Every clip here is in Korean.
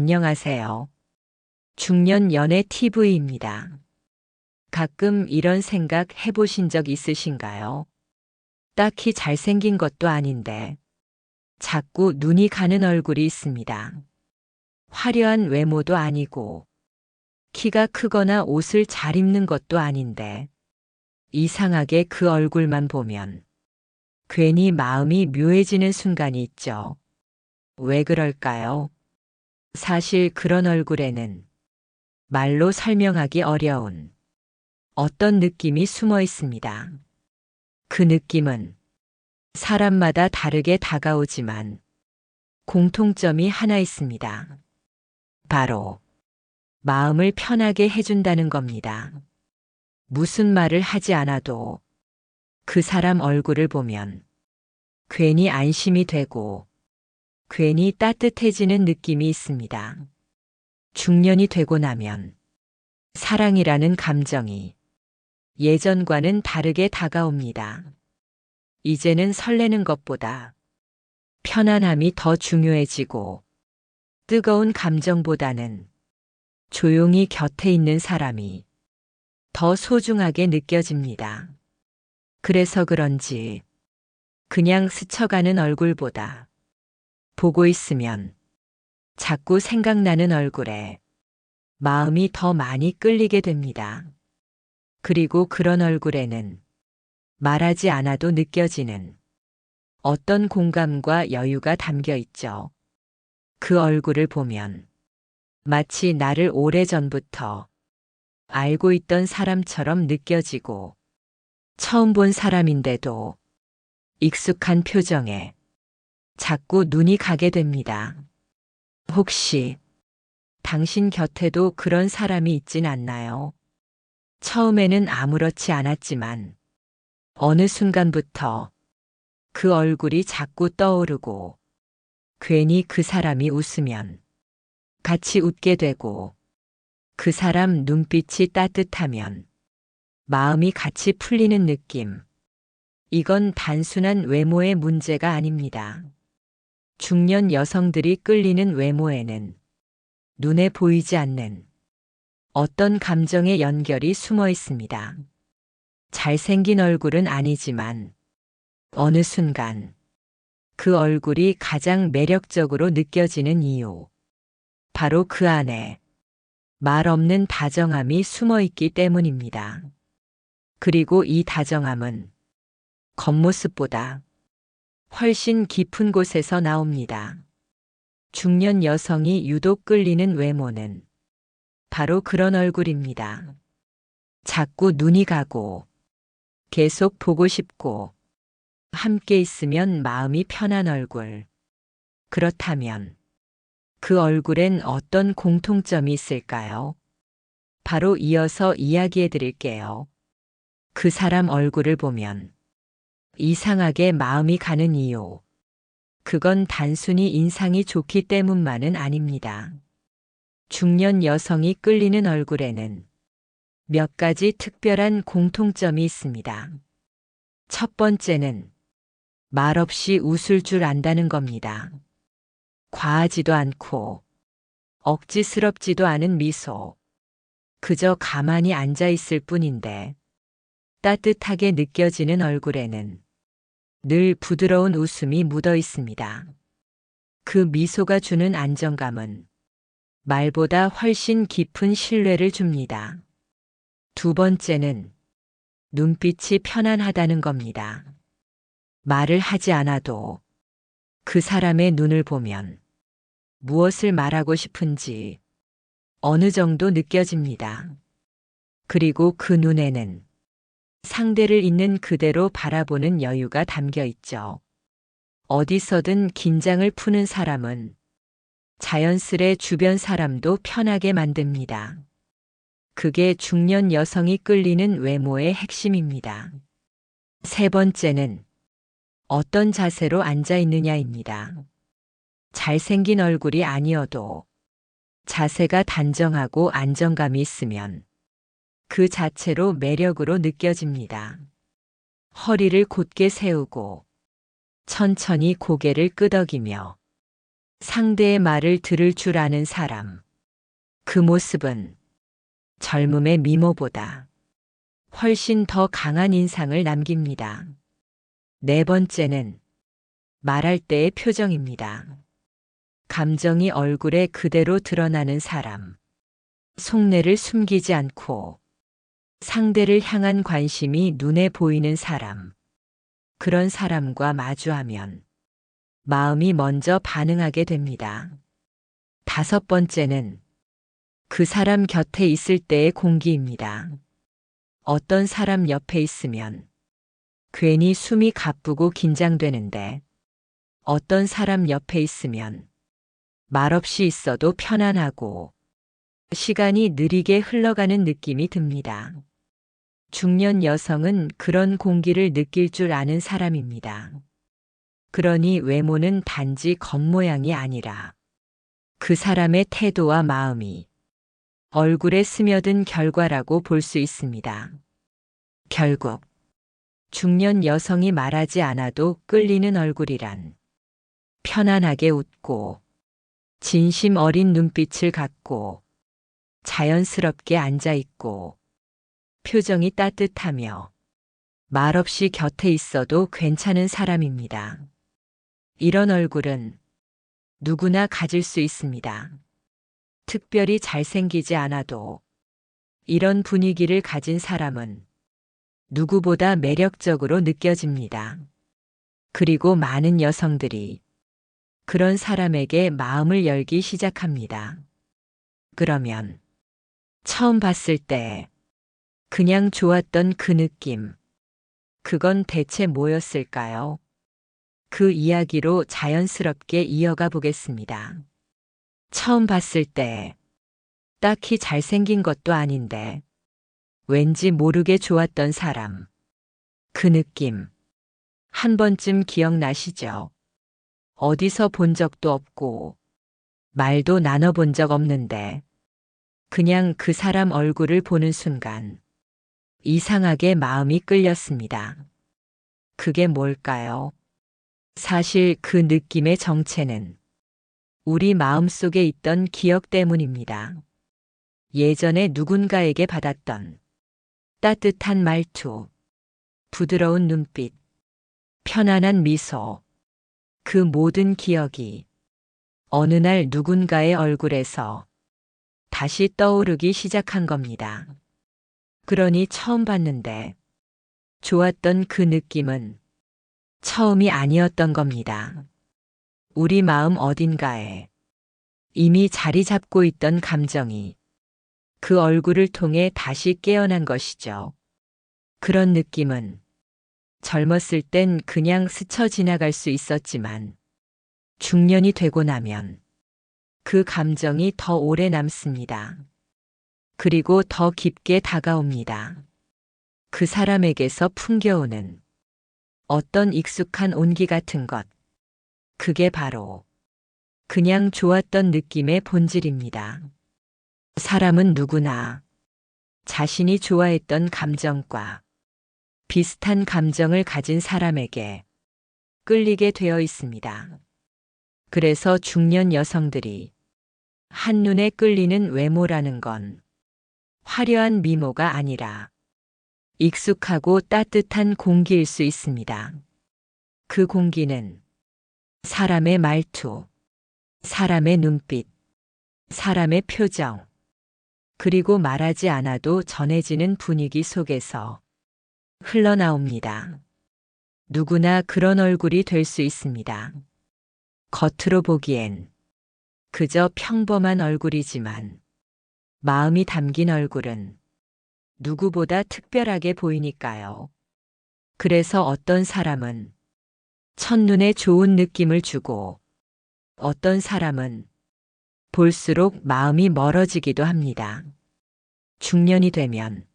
안녕하세요. 중년 연애 TV입니다. 가끔 이런 생각 해보신 적 있으신가요? 딱히 잘생긴 것도 아닌데 자꾸 눈이 가는 얼굴이 있습니다. 화려한 외모도 아니고 키가 크거나 옷을 잘 입는 것도 아닌데 이상하게 그 얼굴만 보면 괜히 마음이 묘해지는 순간이 있죠. 왜 그럴까요? 사실 그런 얼굴에는 말로 설명하기 어려운 어떤 느낌이 숨어 있습니다. 그 느낌은 사람마다 다르게 다가오지만 공통점이 하나 있습니다. 바로 마음을 편하게 해준다는 겁니다. 무슨 말을 하지 않아도 그 사람 얼굴을 보면 괜히 안심이 되고 괜히 따뜻해지는 느낌이 있습니다. 중년이 되고 나면 사랑이라는 감정이 예전과는 다르게 다가옵니다. 이제는 설레는 것보다 편안함이 더 중요해지고 뜨거운 감정보다는 조용히 곁에 있는 사람이 더 소중하게 느껴집니다. 그래서 그런지 그냥 스쳐가는 얼굴보다 보고 있으면 자꾸 생각나는 얼굴에 마음이 더 많이 끌리게 됩니다. 그리고 그런 얼굴에는 말하지 않아도 느껴지는 어떤 공감과 여유가 담겨 있죠. 그 얼굴을 보면 마치 나를 오래전부터 알고 있던 사람처럼 느껴지고 처음 본 사람인데도 익숙한 표정에 자꾸 눈이 가게 됩니다. 혹시 당신 곁에도 그런 사람이 있진 않나요? 처음에는 아무렇지 않았지만 어느 순간부터 그 얼굴이 자꾸 떠오르고 괜히 그 사람이 웃으면 같이 웃게 되고 그 사람 눈빛이 따뜻하면 마음이 같이 풀리는 느낌. 이건 단순한 외모의 문제가 아닙니다. 중년 여성들이 끌리는 외모에는 눈에 보이지 않는 어떤 감정의 연결이 숨어 있습니다. 잘생긴 얼굴은 아니지만 어느 순간 그 얼굴이 가장 매력적으로 느껴지는 이유. 바로 그 안에 말 없는 다정함이 숨어 있기 때문입니다. 그리고 이 다정함은 겉모습보다 훨씬 깊은 곳에서 나옵니다. 중년 여성이 유독 끌리는 외모는 바로 그런 얼굴입니다. 자꾸 눈이 가고 계속 보고 싶고 함께 있으면 마음이 편한 얼굴. 그렇다면 그 얼굴엔 어떤 공통점이 있을까요? 바로 이어서 이야기해 드릴게요. 그 사람 얼굴을 보면 이상하게 마음이 가는 이유. 그건 단순히 인상이 좋기 때문만은 아닙니다. 중년 여성이 끌리는 얼굴에는 몇 가지 특별한 공통점이 있습니다. 첫 번째는 말없이 웃을 줄 안다는 겁니다. 과하지도 않고 억지스럽지도 않은 미소. 그저 가만히 앉아 있을 뿐인데 따뜻하게 느껴지는 얼굴에는 늘 부드러운 웃음이 묻어 있습니다. 그 미소가 주는 안정감은 말보다 훨씬 깊은 신뢰를 줍니다. 두 번째는 눈빛이 편안하다는 겁니다. 말을 하지 않아도 그 사람의 눈을 보면 무엇을 말하고 싶은지 어느 정도 느껴집니다. 그리고 그 눈에는 상대를 있는 그대로 바라보는 여유가 담겨 있죠. 어디서든 긴장을 푸는 사람은 자연스레 주변 사람도 편하게 만듭니다. 그게 중년 여성이 끌리는 외모의 핵심입니다. 세 번째는 어떤 자세로 앉아 있느냐입니다. 잘생긴 얼굴이 아니어도 자세가 단정하고 안정감이 있으면 그 자체로 매력으로 느껴집니다. 허리를 곧게 세우고 천천히 고개를 끄덕이며 상대의 말을 들을 줄 아는 사람. 그 모습은 젊음의 미모보다 훨씬 더 강한 인상을 남깁니다. 네 번째는 말할 때의 표정입니다. 감정이 얼굴에 그대로 드러나는 사람. 속내를 숨기지 않고 상대를 향한 관심이 눈에 보이는 사람. 그런 사람과 마주하면 마음이 먼저 반응하게 됩니다. 다섯 번째는 그 사람 곁에 있을 때의 공기입니다. 어떤 사람 옆에 있으면 괜히 숨이 가쁘고 긴장되는데 어떤 사람 옆에 있으면 말없이 있어도 편안하고 시간이 느리게 흘러가는 느낌이 듭니다. 중년 여성은 그런 공기를 느낄 줄 아는 사람입니다. 그러니 외모는 단지 겉모양이 아니라 그 사람의 태도와 마음이 얼굴에 스며든 결과라고 볼 수 있습니다. 결국 중년 여성이 말하지 않아도 끌리는 얼굴이란 편안하게 웃고 진심 어린 눈빛을 갖고 자연스럽게 앉아 있고 표정이 따뜻하며 말없이 곁에 있어도 괜찮은 사람입니다. 이런 얼굴은 누구나 가질 수 있습니다. 특별히 잘생기지 않아도 이런 분위기를 가진 사람은 누구보다 매력적으로 느껴집니다. 그리고 많은 여성들이 그런 사람에게 마음을 열기 시작합니다. 그러면 처음 봤을 때 그냥 좋았던 그 느낌, 그건 대체 뭐였을까요? 그 이야기로 자연스럽게 이어가 보겠습니다. 처음 봤을 때 딱히 잘생긴 것도 아닌데 왠지 모르게 좋았던 사람. 그 느낌. 한 번쯤 기억나시죠? 어디서 본 적도 없고 말도 나눠본 적 없는데 그냥 그 사람 얼굴을 보는 순간 이상하게 마음이 끌렸습니다. 그게 뭘까요? 사실 그 느낌의 정체는 우리 마음 속에 있던 기억 때문입니다. 예전에 누군가에게 받았던 따뜻한 말투, 부드러운 눈빛, 편안한 미소, 그 모든 기억이 어느 날 누군가의 얼굴에서 다시 떠오르기 시작한 겁니다. 그러니 처음 봤는데 좋았던 그 느낌은 처음이 아니었던 겁니다. 우리 마음 어딘가에 이미 자리 잡고 있던 감정이 그 얼굴을 통해 다시 깨어난 것이죠. 그런 느낌은 젊었을 땐 그냥 스쳐 지나갈 수 있었지만 중년이 되고 나면 그 감정이 더 오래 남습니다. 그리고 더 깊게 다가옵니다. 그 사람에게서 풍겨오는 어떤 익숙한 온기 같은 것. 그게 바로 그냥 좋았던 느낌의 본질입니다. 사람은 누구나 자신이 좋아했던 감정과 비슷한 감정을 가진 사람에게 끌리게 되어 있습니다. 그래서 중년 여성들이 한눈에 끌리는 외모라는 건 화려한 미모가 아니라 익숙하고 따뜻한 공기일 수 있습니다. 그 공기는 사람의 말투, 사람의 눈빛, 사람의 표정, 그리고 말하지 않아도 전해지는 분위기 속에서 흘러나옵니다. 누구나 그런 얼굴이 될 수 있습니다. 겉으로 보기엔 그저 평범한 얼굴이지만 마음이 담긴 얼굴은 누구보다 특별하게 보이니까요. 그래서 어떤 사람은 첫눈에 좋은 느낌을 주고 어떤 사람은 볼수록 마음이 멀어지기도 합니다. 중년이 되면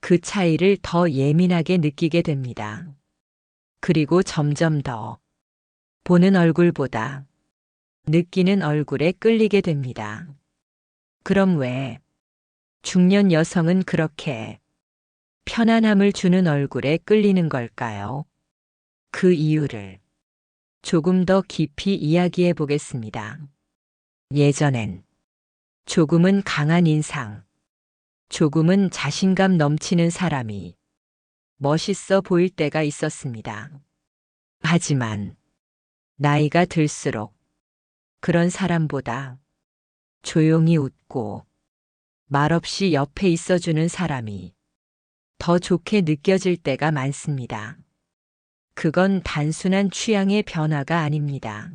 그 차이를 더 예민하게 느끼게 됩니다. 그리고 점점 더 보는 얼굴보다 느끼는 얼굴에 끌리게 됩니다. 그럼 왜 중년 여성은 그렇게 편안함을 주는 얼굴에 끌리는 걸까요? 그 이유를 조금 더 깊이 이야기해 보겠습니다. 예전엔 조금은 강한 인상, 조금은 자신감 넘치는 사람이 멋있어 보일 때가 있었습니다. 하지만 나이가 들수록 그런 사람보다 조용히 웃고 말없이 옆에 있어주는 사람이 더 좋게 느껴질 때가 많습니다. 그건 단순한 취향의 변화가 아닙니다.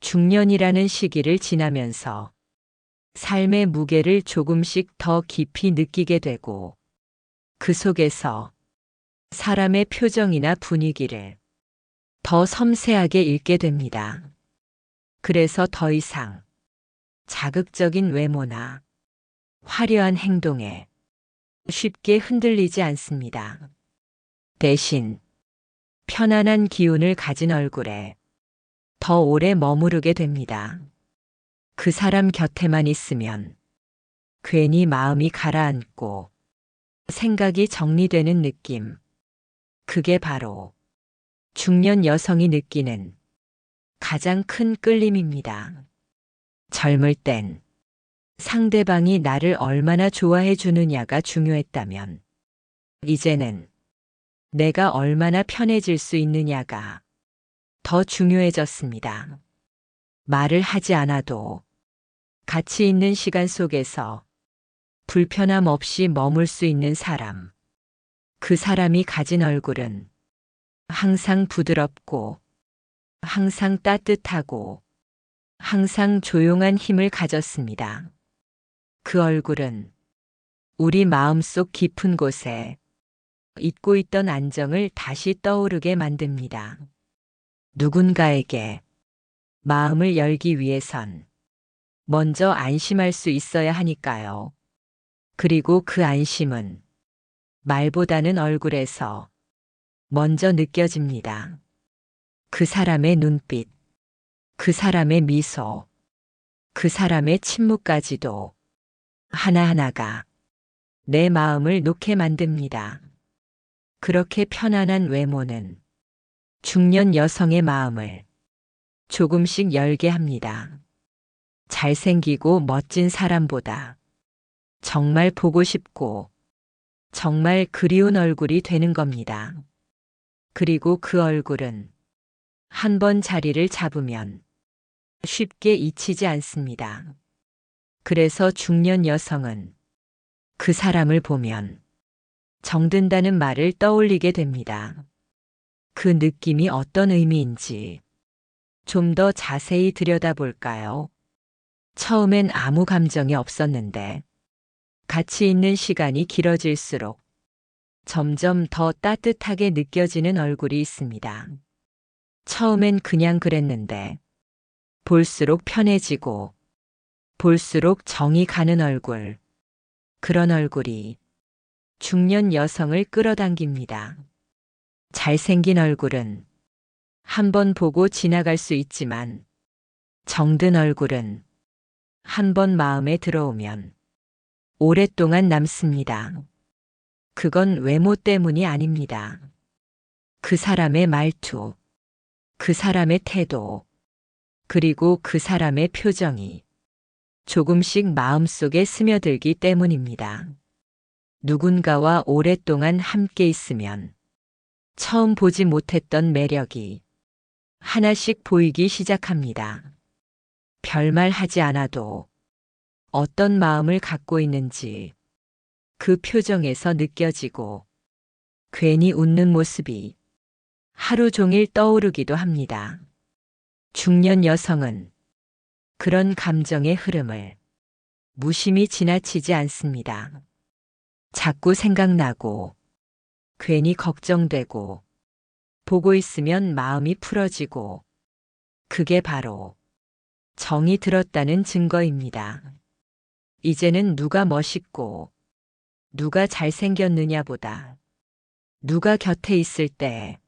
중년이라는 시기를 지나면서 삶의 무게를 조금씩 더 깊이 느끼게 되고 그 속에서 사람의 표정이나 분위기를 더 섬세하게 읽게 됩니다. 그래서 더 이상 자극적인 외모나 화려한 행동에 쉽게 흔들리지 않습니다. 대신 편안한 기운을 가진 얼굴에 더 오래 머무르게 됩니다. 그 사람 곁에만 있으면 괜히 마음이 가라앉고 생각이 정리되는 느낌. 그게 바로 중년 여성이 느끼는 가장 큰 끌림입니다. 젊을 땐 상대방이 나를 얼마나 좋아해 주느냐가 중요했다면, 이제는 내가 얼마나 편해질 수 있느냐가 더 중요해졌습니다. 말을 하지 않아도 가치 있는 시간 속에서 불편함 없이 머물 수 있는 사람. 그 사람이 가진 얼굴은 항상 부드럽고, 항상 따뜻하고, 항상 조용한 힘을 가졌습니다. 그 얼굴은 우리 마음속 깊은 곳에 잊고 있던 안정을 다시 떠오르게 만듭니다. 누군가에게 마음을 열기 위해선 먼저 안심할 수 있어야 하니까요. 그리고 그 안심은 말보다는 얼굴에서 먼저 느껴집니다. 그 사람의 눈빛, 그 사람의 미소, 그 사람의 침묵까지도 하나하나가 내 마음을 놓게 만듭니다. 그렇게 편안한 외모는 중년 여성의 마음을 조금씩 열게 합니다. 잘생기고 멋진 사람보다 정말 보고 싶고 정말 그리운 얼굴이 되는 겁니다. 그리고 그 얼굴은 한 번 자리를 잡으면 쉽게 잊히지 않습니다. 그래서 중년 여성은 그 사람을 보면 정든다는 말을 떠올리게 됩니다. 그 느낌이 어떤 의미인지 좀 더 자세히 들여다볼까요? 처음엔 아무 감정이 없었는데 같이 있는 시간이 길어질수록 점점 더 따뜻하게 느껴지는 얼굴이 있습니다. 처음엔 그냥 그랬는데 볼수록 편해지고 볼수록 정이 가는 얼굴. 그런 얼굴이 중년 여성을 끌어당깁니다. 잘생긴 얼굴은 한 번 보고 지나갈 수 있지만 정든 얼굴은 한 번 마음에 들어오면 오랫동안 남습니다. 그건 외모 때문이 아닙니다. 그 사람의 말투, 그 사람의 태도, 그리고 그 사람의 표정이 조금씩 마음속에 스며들기 때문입니다. 누군가와 오랫동안 함께 있으면 처음 보지 못했던 매력이 하나씩 보이기 시작합니다. 별말 하지 않아도 어떤 마음을 갖고 있는지 그 표정에서 느껴지고 괜히 웃는 모습이 하루 종일 떠오르기도 합니다. 중년 여성은 그런 감정의 흐름을 무심히 지나치지 않습니다. 자꾸 생각나고 괜히 걱정되고 보고 있으면 마음이 풀어지고 그게 바로 정이 들었다는 증거입니다. 이제는 누가 멋있고 누가 잘생겼느냐보다 누가 곁에 있을 때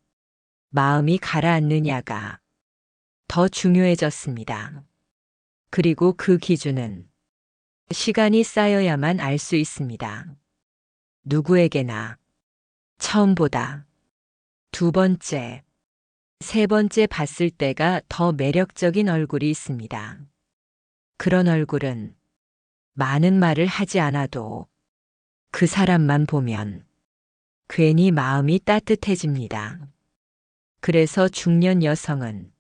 마음이 가라앉느냐가 더 중요해졌습니다. 그리고 그 기준은 시간이 쌓여야만 알 수 있습니다. 누구에게나 처음보다 두 번째, 세 번째 봤을 때가 더 매력적인 얼굴이 있습니다. 그런 얼굴은 많은 말을 하지 않아도 그 사람만 보면 괜히 마음이 따뜻해집니다. 그래서 중년 여성은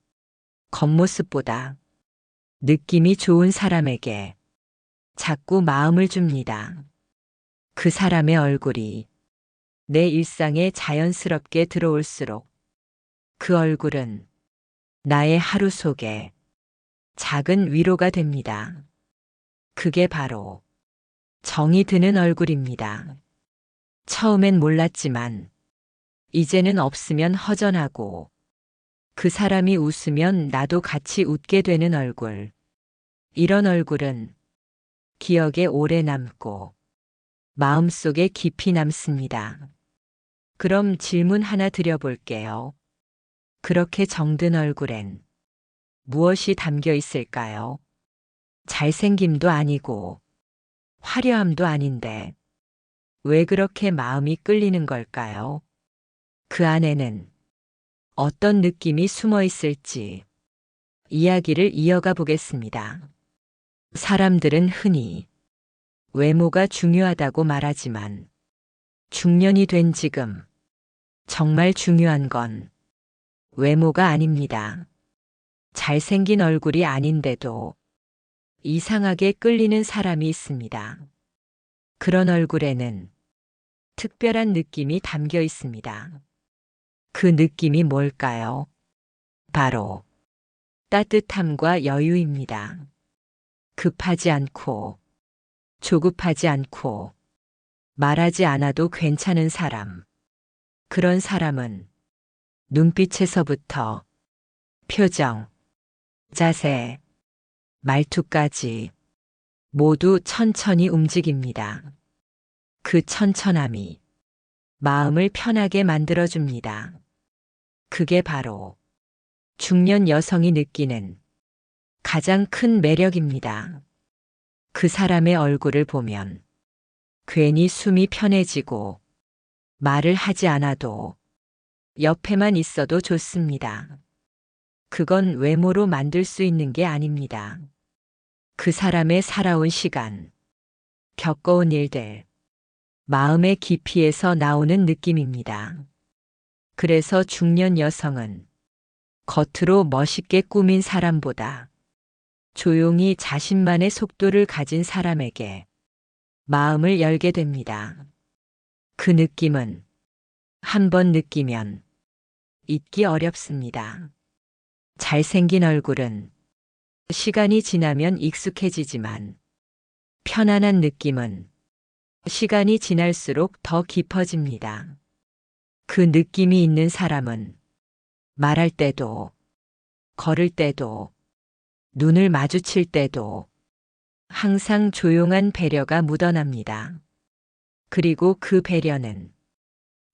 겉모습보다 느낌이 좋은 사람에게 자꾸 마음을 줍니다. 그 사람의 얼굴이 내 일상에 자연스럽게 들어올수록 그 얼굴은 나의 하루 속에 작은 위로가 됩니다. 그게 바로 정이 드는 얼굴입니다. 처음엔 몰랐지만 이제는 없으면 허전하고 그 사람이 웃으면 나도 같이 웃게 되는 얼굴. 이런 얼굴은 기억에 오래 남고 마음속에 깊이 남습니다. 그럼 질문 하나 드려볼게요. 그렇게 정든 얼굴엔 무엇이 담겨 있을까요? 잘생김도 아니고 화려함도 아닌데 왜 그렇게 마음이 끌리는 걸까요? 그 안에는 어떤 느낌이 숨어 있을지 이야기를 이어가 보겠습니다. 사람들은 흔히 외모가 중요하다고 말하지만 중년이 된 지금 정말 중요한 건 외모가 아닙니다. 잘생긴 얼굴이 아닌데도 이상하게 끌리는 사람이 있습니다. 그런 얼굴에는 특별한 느낌이 담겨 있습니다. 그 느낌이 뭘까요? 바로 따뜻함과 여유입니다. 급하지 않고 조급하지 않고 말하지 않아도 괜찮은 사람. 그런 사람은 눈빛에서부터 표정, 자세, 말투까지 모두 천천히 움직입니다. 그 천천함이 마음을 편하게 만들어줍니다. 그게 바로 중년 여성이 느끼는 가장 큰 매력입니다. 그 사람의 얼굴을 보면 괜히 숨이 편해지고 말을 하지 않아도 옆에만 있어도 좋습니다. 그건 외모로 만들 수 있는 게 아닙니다. 그 사람의 살아온 시간, 겪어온 일들, 마음의 깊이에서 나오는 느낌입니다. 그래서 중년 여성은 겉으로 멋있게 꾸민 사람보다 조용히 자신만의 속도를 가진 사람에게 마음을 열게 됩니다. 그 느낌은 한 번 느끼면 잊기 어렵습니다. 잘생긴 얼굴은 시간이 지나면 익숙해지지만 편안한 느낌은 시간이 지날수록 더 깊어집니다. 그 느낌이 있는 사람은 말할 때도, 걸을 때도, 눈을 마주칠 때도 항상 조용한 배려가 묻어납니다. 그리고 그 배려는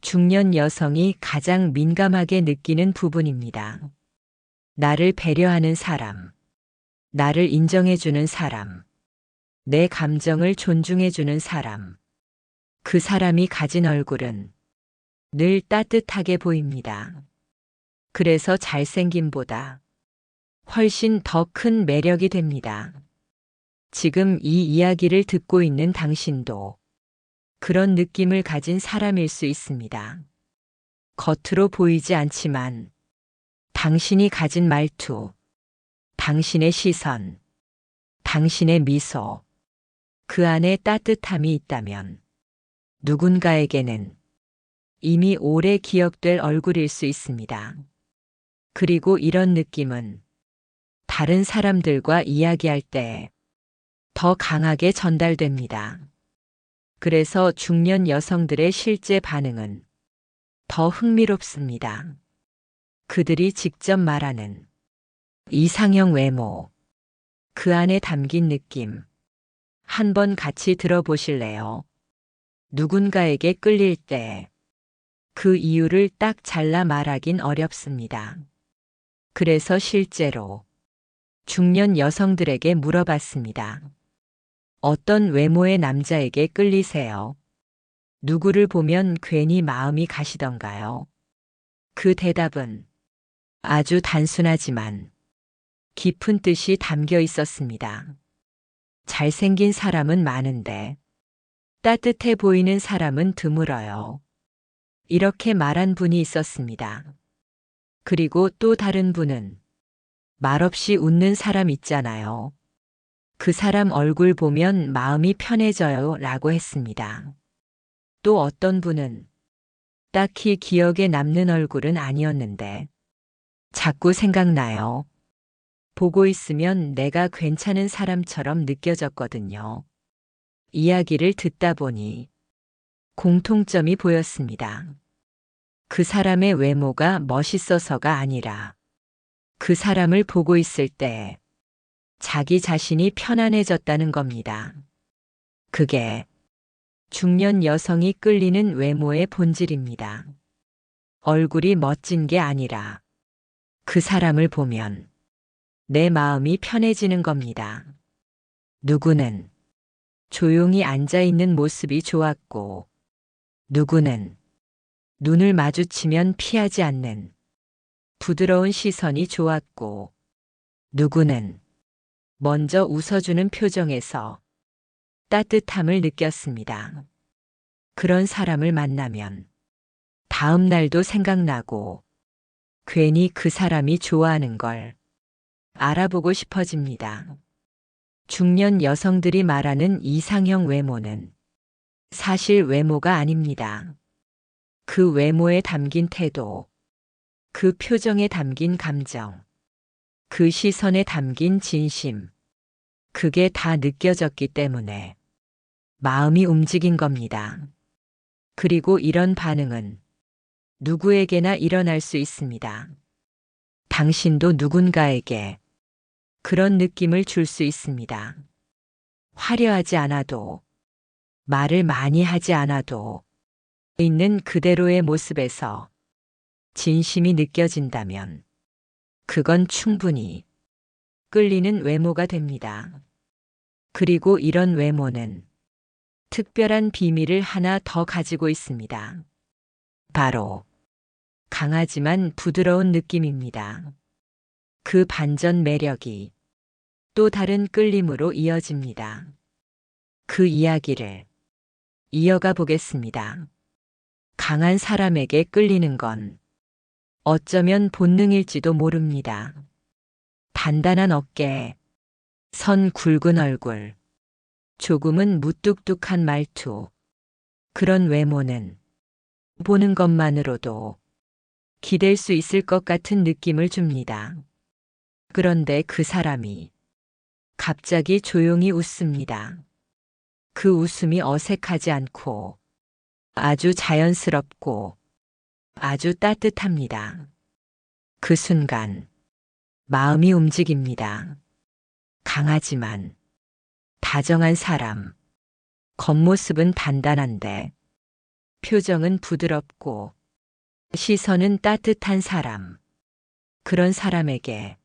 중년 여성이 가장 민감하게 느끼는 부분입니다. 나를 배려하는 사람, 나를 인정해주는 사람, 내 감정을 존중해주는 사람, 그 사람이 가진 얼굴은 늘 따뜻하게 보입니다. 그래서 잘생김보다 훨씬 더 큰 매력이 됩니다. 지금 이 이야기를 듣고 있는 당신도 그런 느낌을 가진 사람일 수 있습니다. 겉으로 보이지 않지만 당신이 가진 말투, 당신의 시선, 당신의 미소, 그 안에 따뜻함이 있다면 누군가에게는 이미 오래 기억될 얼굴일 수 있습니다. 그리고 이런 느낌은 다른 사람들과 이야기할 때 더 강하게 전달됩니다. 그래서 중년 여성들의 실제 반응은 더 흥미롭습니다. 그들이 직접 말하는 이상형 외모, 그 안에 담긴 느낌, 한번 같이 들어보실래요? 누군가에게 끌릴 때 그 이유를 딱 잘라 말하긴 어렵습니다. 그래서 실제로 중년 여성들에게 물어봤습니다. 어떤 외모의 남자에게 끌리세요? 누구를 보면 괜히 마음이 가시던가요? 그 대답은 아주 단순하지만 깊은 뜻이 담겨 있었습니다. 잘생긴 사람은 많은데 따뜻해 보이는 사람은 드물어요. 이렇게 말한 분이 있었습니다. 그리고 또 다른 분은 말없이 웃는 사람 있잖아요. 그 사람 얼굴 보면 마음이 편해져요 라고 했습니다. 또 어떤 분은 딱히 기억에 남는 얼굴은 아니었는데 자꾸 생각나요. 보고 있으면 내가 괜찮은 사람처럼 느껴졌거든요. 이야기를 듣다 보니 공통점이 보였습니다. 그 사람의 외모가 멋있어서가 아니라 그 사람을 보고 있을 때 자기 자신이 편안해졌다는 겁니다. 그게 중년 여성이 끌리는 외모의 본질입니다. 얼굴이 멋진 게 아니라 그 사람을 보면 내 마음이 편해지는 겁니다. 누구는 조용히 앉아 있는 모습이 좋았고, 누구는 눈을 마주치면 피하지 않는 부드러운 시선이 좋았고, 누구는 먼저 웃어주는 표정에서 따뜻함을 느꼈습니다. 그런 사람을 만나면 다음 날도 생각나고 괜히 그 사람이 좋아하는 걸 알아보고 싶어집니다. 중년 여성들이 말하는 이상형 외모는 사실 외모가 아닙니다. 그 외모에 담긴 태도, 그 표정에 담긴 감정, 그 시선에 담긴 진심, 그게 다 느껴졌기 때문에 마음이 움직인 겁니다. 그리고 이런 반응은 누구에게나 일어날 수 있습니다. 당신도 누군가에게 그런 느낌을 줄 수 있습니다. 화려하지 않아도, 말을 많이 하지 않아도, 있는 그대로의 모습에서 진심이 느껴진다면, 그건 충분히 끌리는 외모가 됩니다. 그리고 이런 외모는 특별한 비밀을 하나 더 가지고 있습니다. 바로 강하지만 부드러운 느낌입니다. 그 반전 매력이 또 다른 끌림으로 이어집니다. 그 이야기를 이어가 보겠습니다. 강한 사람에게 끌리는 건 어쩌면 본능일지도 모릅니다. 단단한 어깨, 선 굵은 얼굴, 조금은 무뚝뚝한 말투, 그런 외모는 보는 것만으로도 기댈 수 있을 것 같은 느낌을 줍니다. 그런데 그 사람이 갑자기 조용히 웃습니다. 그 웃음이 어색하지 않고 아주 자연스럽고 아주 따뜻합니다. 그 순간 마음이 움직입니다. 강하지만 다정한 사람. 겉모습은 단단한데 표정은 부드럽고 시선은 따뜻한 사람. 그런 사람에게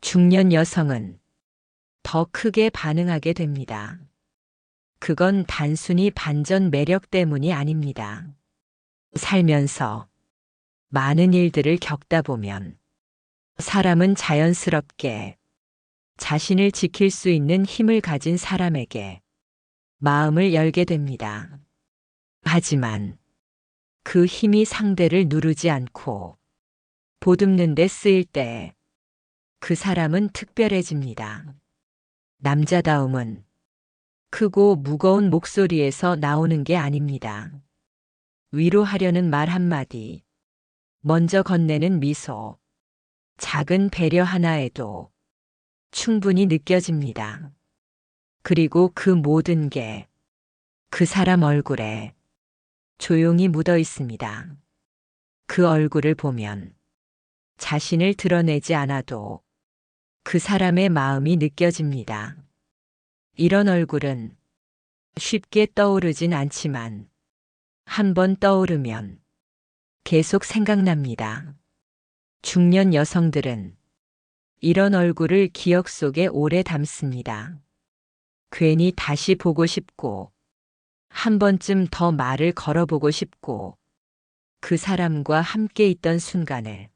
중년 여성은 더 크게 반응하게 됩니다. 그건 단순히 반전 매력 때문이 아닙니다. 살면서 많은 일들을 겪다 보면 사람은 자연스럽게 자신을 지킬 수 있는 힘을 가진 사람에게 마음을 열게 됩니다. 하지만 그 힘이 상대를 누르지 않고 보듬는 데 쓰일 때 그 사람은 특별해집니다. 남자다움은 크고 무거운 목소리에서 나오는 게 아닙니다. 위로하려는 말 한마디, 먼저 건네는 미소, 작은 배려 하나에도 충분히 느껴집니다. 그리고 그 모든 게 그 사람 얼굴에 조용히 묻어 있습니다. 그 얼굴을 보면 자신을 드러내지 않아도 그 사람의 마음이 느껴집니다. 이런 얼굴은 쉽게 떠오르진 않지만 한번 떠오르면 계속 생각납니다. 중년 여성들은 이런 얼굴을 기억 속에 오래 담습니다. 괜히 다시 보고 싶고, 한 번쯤 더 말을 걸어보고 싶고, 그 사람과 함께 있던 순간을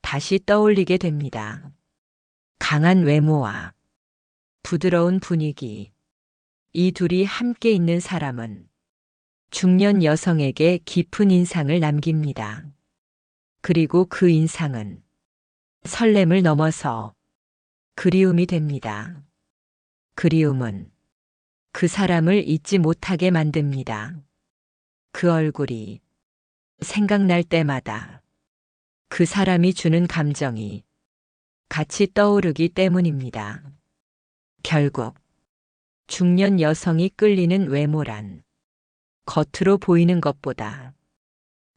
다시 떠올리게 됩니다. 강한 외모와 부드러운 분위기. 이 둘이 함께 있는 사람은 중년 여성에게 깊은 인상을 남깁니다. 그리고 그 인상은 설렘을 넘어서 그리움이 됩니다. 그리움은 그 사람을 잊지 못하게 만듭니다. 그 얼굴이 생각날 때마다 그 사람이 주는 감정이 같이 떠오르기 때문입니다. 결국 중년 여성이 끌리는 외모란 겉으로 보이는 것보다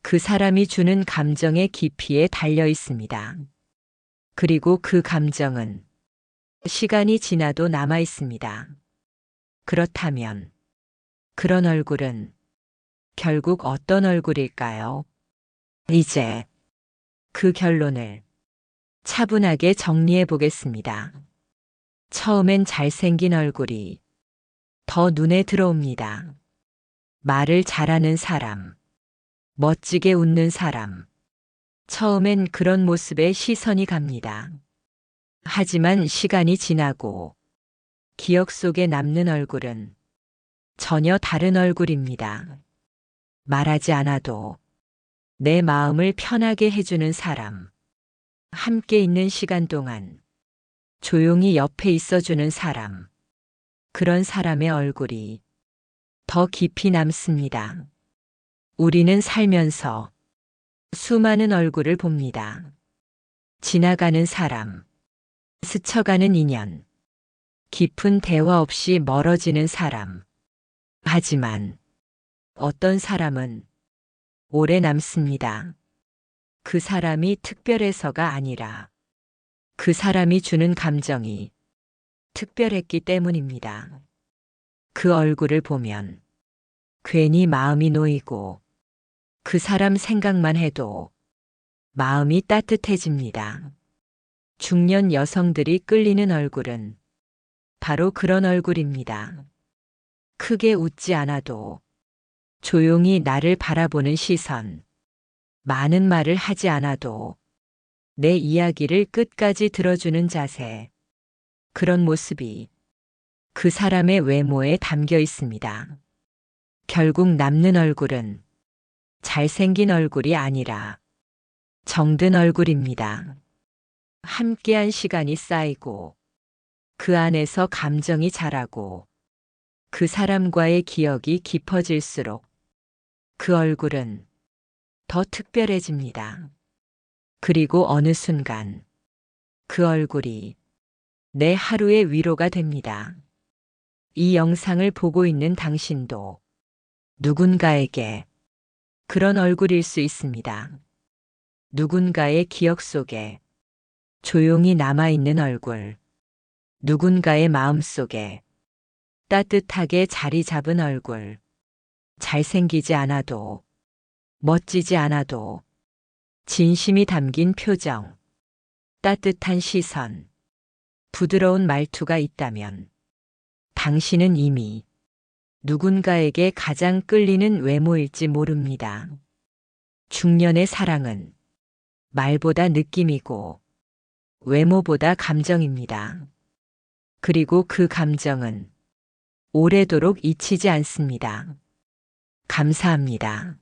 그 사람이 주는 감정의 깊이에 달려 있습니다. 그리고 그 감정은 시간이 지나도 남아 있습니다. 그렇다면 그런 얼굴은 결국 어떤 얼굴일까요? 이제 그 결론을 차분하게 정리해 보겠습니다. 처음엔 잘생긴 얼굴이 더 눈에 들어옵니다. 말을 잘하는 사람, 멋지게 웃는 사람. 처음엔 그런 모습에 시선이 갑니다. 하지만 시간이 지나고 기억 속에 남는 얼굴은 전혀 다른 얼굴입니다. 말하지 않아도 내 마음을 편하게 해주는 사람. 함께 있는 시간 동안 조용히 옆에 있어주는 사람. 그런 사람의 얼굴이 더 깊이 남습니다. 우리는 살면서 수많은 얼굴을 봅니다. 지나가는 사람, 스쳐가는 인연, 깊은 대화 없이 멀어지는 사람. 하지만 어떤 사람은 오래 남습니다. 그 사람이 특별해서가 아니라 그 사람이 주는 감정이 특별했기 때문입니다. 그 얼굴을 보면 괜히 마음이 놓이고 그 사람 생각만 해도 마음이 따뜻해집니다. 중년 여성들이 끌리는 얼굴은 바로 그런 얼굴입니다. 크게 웃지 않아도 조용히 나를 바라보는 시선. 많은 말을 하지 않아도 내 이야기를 끝까지 들어주는 자세. 그런 모습이 그 사람의 외모에 담겨 있습니다. 결국 남는 얼굴은 잘생긴 얼굴이 아니라 정든 얼굴입니다. 함께한 시간이 쌓이고 그 안에서 감정이 자라고 그 사람과의 기억이 깊어질수록 그 얼굴은 더 특별해집니다. 그리고 어느 순간 그 얼굴이 내 하루의 위로가 됩니다. 이 영상을 보고 있는 당신도 누군가에게 그런 얼굴일 수 있습니다. 누군가의 기억 속에 조용히 남아있는 얼굴, 누군가의 마음 속에 따뜻하게 자리 잡은 얼굴, 잘생기지 않아도, 멋지지 않아도, 진심이 담긴 표정, 따뜻한 시선, 부드러운 말투가 있다면, 당신은 이미 누군가에게 가장 끌리는 외모일지 모릅니다. 중년의 사랑은 말보다 느낌이고 외모보다 감정입니다. 그리고 그 감정은 오래도록 잊히지 않습니다. 감사합니다.